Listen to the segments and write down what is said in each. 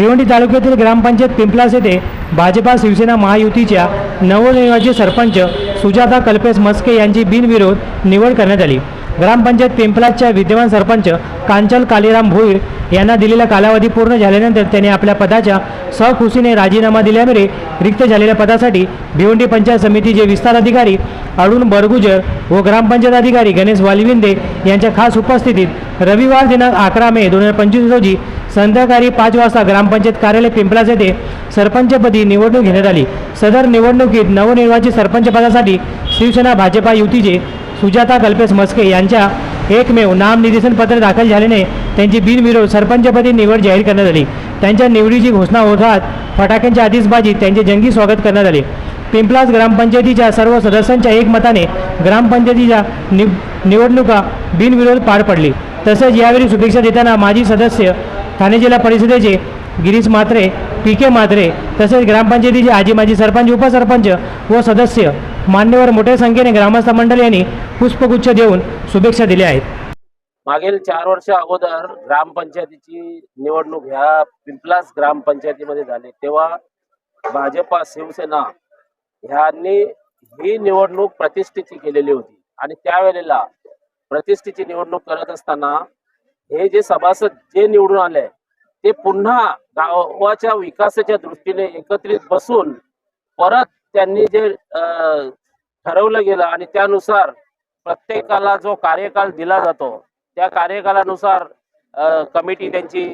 भिवंडी तालुक्यातील ग्रामपंचायत पिंपलास येथे भाजपा शिवसेना महायुतीच्या नवनिर्वाचित सरपंच सुजाता कल्पेश मस्के यांची बिनविरोध निवड करण्यात आली. ग्रामपंचायत पिंपलासच्या विद्यमान सरपंच कांचल कालीराम भोईर यांना दिलेला कालावधी पूर्ण झाल्यानंतर त्यांनी आपल्या पदाच्या सहखुशीने राजीनामा दिल्यामुळे रिक्त झालेल्या पदासाठी भिवंडी पंचायत समितीचे विस्तार अधिकारी अरुण बरगुजर व ग्रामपंचायत अधिकारी गणेश वालविंदे यांच्या खास उपस्थितीत रविवार दिनांक अकरा मे दोन हजार पंचवीस रोजी संध्याकाळी पाच वाजता ग्रामपंचायत कार्यालय पिंपलास येथे सरपंचपदी निवडणूक घेण्यात आली. सदर निवडणुकीत नवनिर्वाचित सरपंचपदासाठी शिवसेना भाजपा युतीचे सुजाता कल्पेश मस्के यांच्या एकमेव नामनिर्देशन पत्र दाखल झाल्याने त्यांची बिनविरोध सरपंचपदी निवड जाहीर करण्यात आली. त्यांच्या निवडीची घोषणा होतात फटाक्यांच्या आतिषबाजीत त्यांचे जंगी स्वागत करण्यात आले. पिंपलास ग्रामपंचायतीच्या सर्व सदस्यांच्या एकमताने ग्रामपंचायतीच्या नि निवडणुका बिनविरोध पार पडली. तसेच यावेळी शुभेच्छा देताना माजी सदस्य ठाणे जिल्हा परिषदेचे गिरीश म्हात्रे पी के म्हात्रे तसेच ग्रामपंचायतीचे आजी माजी सरपंच उपसरपंच व सदस्य मान्यवर मोठ्या संख्येने ग्रामस्थ मंडळ यांनी पुष्पगुच्छ देऊन शुभेच्छा दिल्या आहेत. मागील चार वर्ष अगोदर ग्रामपंचायतीची निवडणूक ह्या पिंपलास ग्रामपंचायतीमध्ये झाली. तेव्हा भाजपा शिवसेना ह्यांनी ही निवडणूक प्रतिष्ठेची केलेली होती. आणि त्यावेळेला प्रतिष्ठेची निवडणूक करत असताना हे जे सभासद जे निवडून आले ते पुन्हा गावाच्या विकासाच्या दृष्टीने एकत्रित बसून परत त्यांनी जे ठरवलं गेलं आणि त्यानुसार प्रत्येकाला जो कार्यकाल दिला जातो त्या कार्यकालानुसार कमिटी त्यांची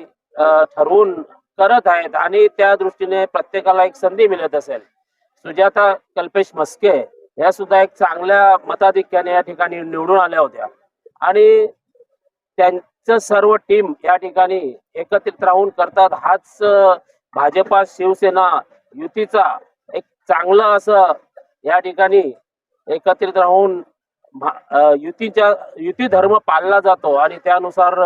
ठरवून करत आहेत आणि त्या दृष्टीने प्रत्येकाला एक संधी मिळत असेल. सुजाता कल्पेश मस्के या सुद्धा एक चांगल्या मताधिक्याने या ठिकाणी निवडून आल्या होत्या. आणि त्यां सर्व टीम या ठिकाणी एकत्रित राहून करतात. हाच भाजपा शिवसेना युतीचा एक चांगला असं या ठिकाणी एकत्रित राहून युतीच्या युती धर्म पाळला जातो आणि त्यानुसार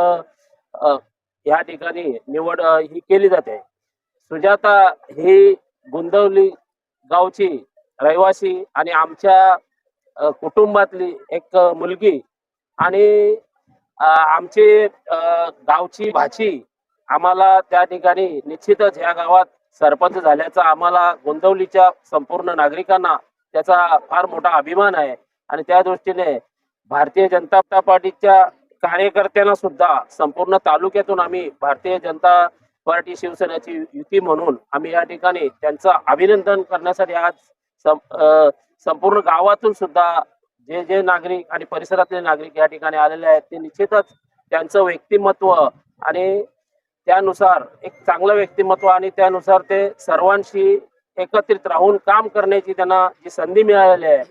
या ठिकाणी निवड ही केली जाते. सुजाता ही गुंदवली गावची रहिवासी आणि आमच्या कुटुंबातली एक मुलगी आणि आमचे गावची भाची आम्हाला त्या ठिकाणी निश्चितच या गावात सरपंच झाल्याचा आम्हाला गोंदवलीच्या संपूर्ण नागरिकांना त्याचा फार मोठा अभिमान आहे. आणि त्या दृष्टीने भारतीय जनता पार्टीच्या कार्यकर्त्यांना सुद्धा संपूर्ण तालुक्यातून आम्ही भारतीय जनता पार्टी शिवसेनेची युती म्हणून आम्ही या ठिकाणी त्यांचं अभिनंदन करण्यासाठी आज संपूर्ण गावातून सुद्धा जे जे नागरिक आणि परिसरातले नागरिक या ठिकाणी आलेले आहेत ते निश्चितच त्यांचं व्यक्तिमत्व आणि त्यानुसार एक चांगलं व्यक्तिमत्व आणि त्यानुसार ते सर्वांशी एकत्रित राहून काम करण्याची त्यांना जी संधी मिळालेली आहे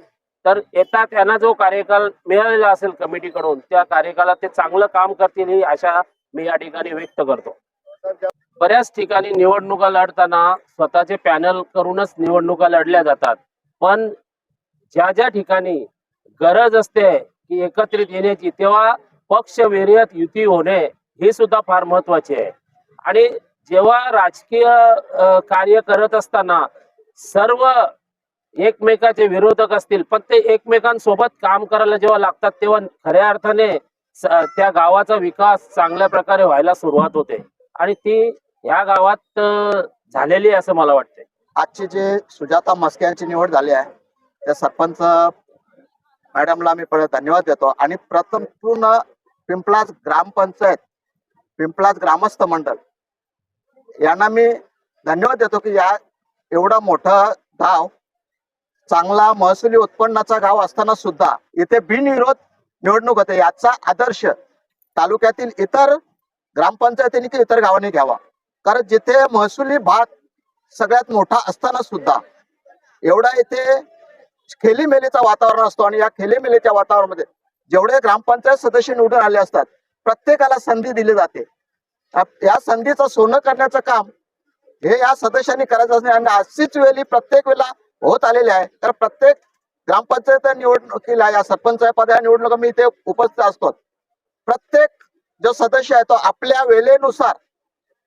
तर येता त्यांना जो कार्यकाल मिळालेला असेल कमिटीकडून त्या कार्यकालात ते चांगलं काम करतील ही आशा मी या ठिकाणी व्यक्त करतो. बऱ्याच ठिकाणी निवडणुका लढताना स्वतःचे पॅनल करूनच निवडणुका लढल्या जातात पण ज्या ज्या ठिकाणी गरज असते की एकत्रित येण्याची. तेव्हा पक्ष वेरियत युती होणे हे सुद्धा फार महत्त्वाचे आहे. आणि जेव्हा राजकीय कार्य करत असताना सर्व एकमेकाचे विरोधक असतील पण ते एकमेकांसोबत काम करायला जेव्हा लागतात तेव्हा खऱ्या अर्थाने त्या गावाचा विकास चांगल्या प्रकारे व्हायला सुरुवात होते. आणि ती या गावात झालेली आहे असं मला वाटते आजची जे सुजाता मस्के यांची निवड झाली आहे त्या सरपंच मॅडमला मी परत धन्यवाद देतो. आणि प्रथम पूर्ण पिंपलाज ग्रामपंचायत पिंपलाज ग्रामस्थ मंडळ यांना मी धन्यवाद देतो की या एवढं मोठा गाव चांगला महसुली उत्पन्नाचा गाव असताना सुद्धा इथे बिनविरोध निवडणूक होते. याचा आदर्श तालुक्यातील इतर ग्रामपंचायतींनी की इतर गावांनी घ्यावा. कारण जिथे महसुली भाग सगळ्यात मोठा असताना सुद्धा एवढा इथे खेलीमेलीचा वातावरण असतो आणि या खेलीमेलीच्या वातावरणामध्ये जेवढे ग्रामपंचायत सदस्य निवडून आले असतात प्रत्येकाला संधी दिली जाते. या- संधीचं सोनं करण्याचं काम हे या सदस्यांनी करायचं असणे आणि अशीच वेळी प्रत्येक वेळेला होत आलेली आहे. तर प्रत्येक ग्रामपंचायत निवडणुकीला या सरपंच पद या निवडणुका मी इथे उपस्थित असतो. प्रत्येक जो सदस्य आहे तो आपल्या वेळेनुसार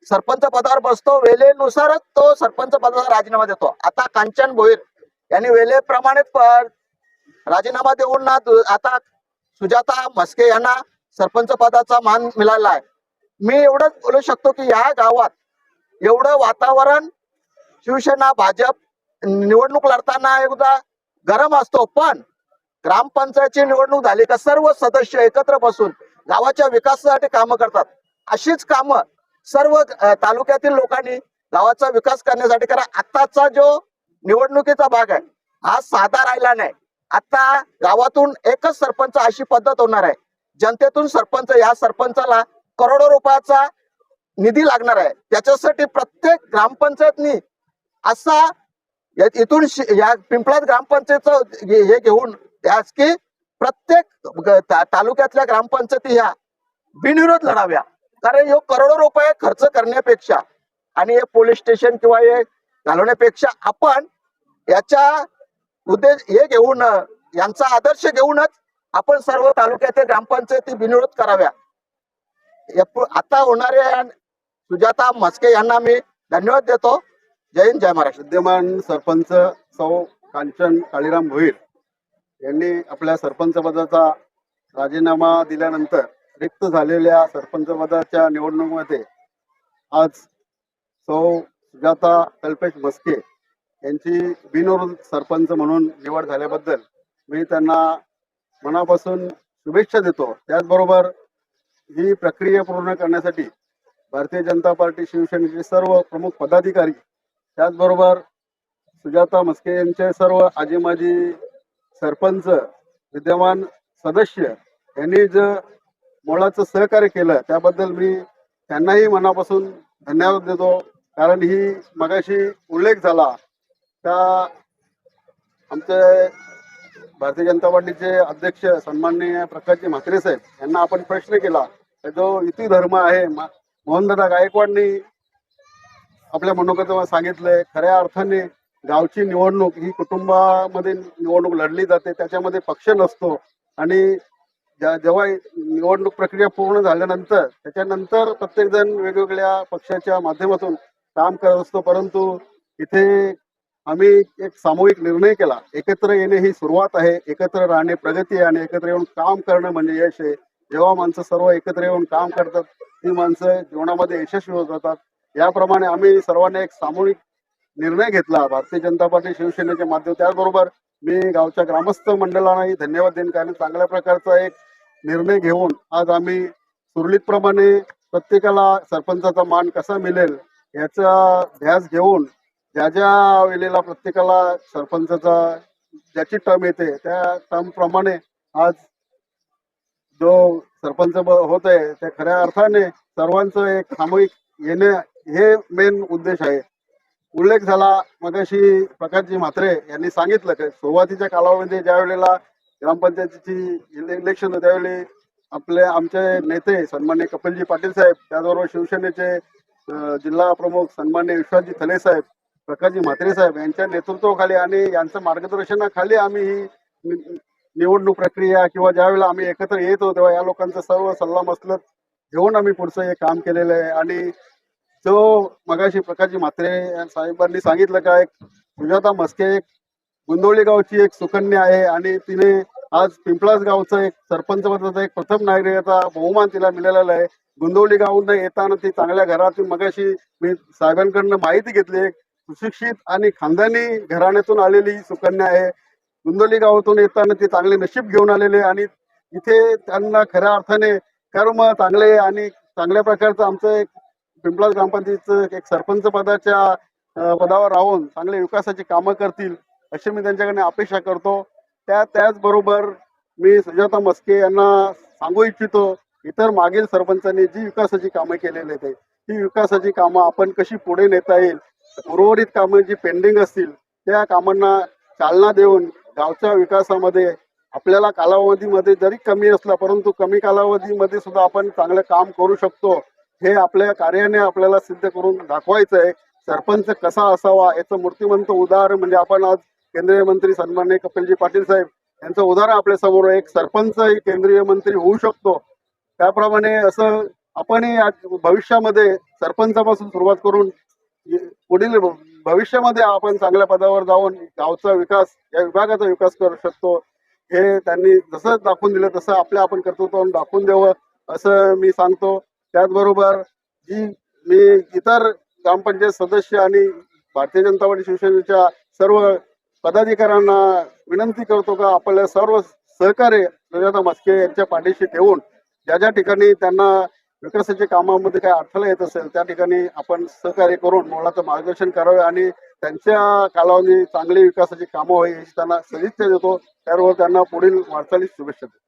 सरपंच पदावर बसतो. वेळेनुसारच तो सरपंच पदाचा राजीनामा देतो. आता कांचन भोईर यांनी वेळेप्रमाणे पण राजीनामा देऊन ना दु- आता सुजाता मस्के यांना सरपंच पदाचा मान मिळाला आहे मी एवढंच बोलू शकतो की या गावात एवढं वातावरण शिवसेना भाजप निवडणूक लढताना एकदा गरम असतो पण ग्रामपंचायतची निवडणूक झाली का सर्व सदस्य एकत्र बसून गावाच्या विकासासाठी कामं करतात. अशीच कामं सर्व तालुक्यातील लोकांनी गावाचा विकास करण्यासाठी करा. आत्ताचा जो निवडणुकीचा भाग आहे. हा साधा राहिला नाही. आता गावातून एकच सरपंच अशी पद्धत होणार आहे. जनतेतून सरपंच या सरपंचाला करोडो रुपयाचा निधी लागणार आहे. त्याच्यासाठी प्रत्येक ग्रामपंचायतनी असा इथून या पिंपळात ग्रामपंचायतचं हे घेऊन त्याच की प्रत्येक तालुक्यातल्या ग्रामपंचायती ह्या बिनविरोध लढाव्या. कारण हे करोडो रुपये खर्च करण्यापेक्षा आणि हे पोलीस स्टेशन किंवा हे घालवण्यापेक्षा आपण याच्या उद्देश हे घेऊन यांचा आदर्श घेऊनच आपण सर्व तालुक्यातील ग्रामपंचायती बिनविरोध कराव्या. आता होणाऱ्या सुजाता म्हस्के यांना मी धन्यवाद देतो. जय हिंद जय महाराष्ट्र. विद्यमान सरपंच सौ कांचन काळीराम भोईर यांनी आपल्या सरपंच पदाचा राजीनामा दिल्यानंतर रिक्त झालेल्या सरपंच पदाच्या निवडणुकीमध्ये आज सौ सुजाता कल्पेश मस्के यांची बिनविरोध सरपंच म्हणून निवड झाल्याबद्दल मी त्यांना मनापासून शुभेच्छा देतो. त्याचबरोबर ही प्रक्रिया पूर्ण करण्यासाठी भारतीय जनता पार्टी शिवसेनेचे सर्व प्रमुख पदाधिकारी त्याचबरोबर सुजाता मस्के यांचे सर्व आजी माजी सरपंच विद्यमान सदस्य यांनी जे मोलाचं सहकार्य केलं त्याबद्दल मी त्यांनाही मनापासून धन्यवाद देतो. कारण ही मगाशी उल्लेख झाला त्या आमचे भारतीय जनता पार्टीचे अध्यक्ष सन्माननीय प्रकाशजी म्हात्रे साहेब यांना आपण प्रश्न केला जो इति धर्म आहे मोहनदादा गायकवाडनी आपल्या मनोगत सांगितलंय खऱ्या अर्थाने गावची निवडणूक ही कुटुंबामध्ये निवडणूक लढली जाते त्याच्यामध्ये पक्ष नसतो आणि ज्या- जेव्हा निवडणूक प्रक्रिया पूर्ण झाल्यानंतर त्याच्यानंतर प्रत्येकजण वेगवेगळ्या पक्षाच्या माध्यमातून काम करत असतो परंतु इथे आम्ही एक सामूहिक निर्णय केला. एकत्र येणे ही सुरुवात आहे. एकत्र राहणे प्रगती आहे आणि एकत्र येऊन काम करणं म्हणजे यश आहे. जेव्हा माणसं सर्व एकत्र येऊन काम करतात ती माणसं जीवनामध्ये यशस्वी होत जातात. याप्रमाणे आम्ही सर्वांनी एक सामूहिक निर्णय घेतला. भारतीय जनता पार्टी शिवसेनेच्या माध्यम त्याचबरोबर मी गावच्या ग्रामस्थ मंडळांनाही धन्यवाद देईन. कारण चांगल्या प्रकारचा एक निर्णय घेऊन आज आम्ही सुरळीतप्रमाणे प्रत्येकाला सरपंचाचा मान कसा मिळेल याचा ध्यास घेऊन ज्या ज्या वेळेला प्रत्येकाला सरपंचाचा ज्याची टर्म येते त्या टर्म प्रमाणे आज जो सरपंच होत आहे त्या खऱ्या अर्थाने सर्वांचं एक सामूहिक येणे हे मेन उद्देश आहे. उल्लेख झाला मगाशी प्रकाशजी म्हात्रे यांनी सांगितलं की सुरुवातीच्या कालावधीमध्ये ज्या वेळेला ग्रामपंचायतीची इलेक्शन त्यावेळी आपले आमचे नेते सन्मान्य कपिलजी पाटील साहेब त्याचबरोबर शिवसेनेचे जिल्हा प्रमुख सन्मान्य विश्वासजी थले साहेब प्रकाशजी म्हात्रे साहेब यांच्या नेतृत्वाखाली आणि यांचं मार्गदर्शनाखाली आम्ही ही निवडणूक प्रक्रिया किंवा ज्या वेळेला आम्ही एकत्र येत होतो तेव्हा या लोकांचा सर्व सल्ला मसलत घेऊन आम्ही पुढचं हे काम केलेलं आहे. आणि जो मगाशी प्रकाशजी म्हात्रे साहेबांनी सांगितलं का एक सुजाता मस्के एक गुंदोळी गावची एक सुकन्या आहे आणि तिने आज पिंपळास गावचं एक सरपंच पदाचा एक प्रथम नागरिकाचा बहुमान तिला मिळालेला आहे. गुंदवली गावून येताना ती चांगल्या घरातून मगाशी मी साहेबांकडनं माहिती घेतली. सुशिक्षित आणि खानदानी घराण्यातून आलेली ही सुकन्या आहे. कुंदोली गावातून येताना ते चांगले नशीब घेऊन आलेले आणि इथे त्यांना खऱ्या अर्थाने कर्म चांगले आणि चांगल्या प्रकारचं आमचं एक पिंपळा ग्रामपंचायतीचं एक सरपंच पदाच्या पदावर राहून चांगले विकासाची कामं करतील अशी मी त्यांच्याकडे अपेक्षा करतो. त्या त्याचबरोबर मी सुजाता मस्के यांना सांगू इच्छितो इतर मागील सरपंचांनी जी विकासाची कामं केलेली आहेत ती विकासाची कामं आपण कशी पुढे नेता येईल उर्वरित कामं जी पेंडिंग असतील त्या कामांना चालना देऊन गावच्या विकासामध्ये आपल्याला कालावधीमध्ये जरी कमी असला परंतु कमी कालावधीमध्ये सुद्धा आपण चांगलं काम करू शकतो हे आपल्या कार्याने आपल्याला सिद्ध करून दाखवायचं आहे सरपंच कसा असावा याचं मूर्तिमंत उदाहरण म्हणजे आपण आज केंद्रीय मंत्री सन्मान्य कपिलजी पाटील साहेब यांचं उदाहरण आपल्यासमोर एक सरपंच केंद्रीय मंत्री होऊ शकतो. त्याप्रमाणे असं आपणही भविष्यामध्ये सरपंचापासून सुरुवात करून पुढील भविष्यामध्ये आपण चांगल्या पदावर जाऊन गावचा विकास या विभागाचा विकास करू शकतो. हे त्यांनी जसं दाखवून दिलं तसं आपल्या आपण कर्तृत्व दाखवून द्यावं असं मी सांगतो. त्याचबरोबर जी मी इतर ग्रामपंचायत सदस्य आणि भारतीय जनता पार्टी शिवसेनेच्या सर्व पदाधिकाऱ्यांना विनंती करतो का आपल्या सर्व सहकार्य सुजाता मस्के यांच्या पाठीशी ठेवून ज्या ज्या ठिकाणी त्यांना विकासाच्या कामामध्ये काही अडथळा येत असेल त्या ठिकाणी आपण सहकार्य करून मुलाचं मार्गदर्शन करावे आणि त्यांच्या कालावधी चांगली विकासाची कामं होईल त्यांना सदिच्छा देतो. त्यावर त्यांना पुढील वाटचालीस शुभेच्छा देतो.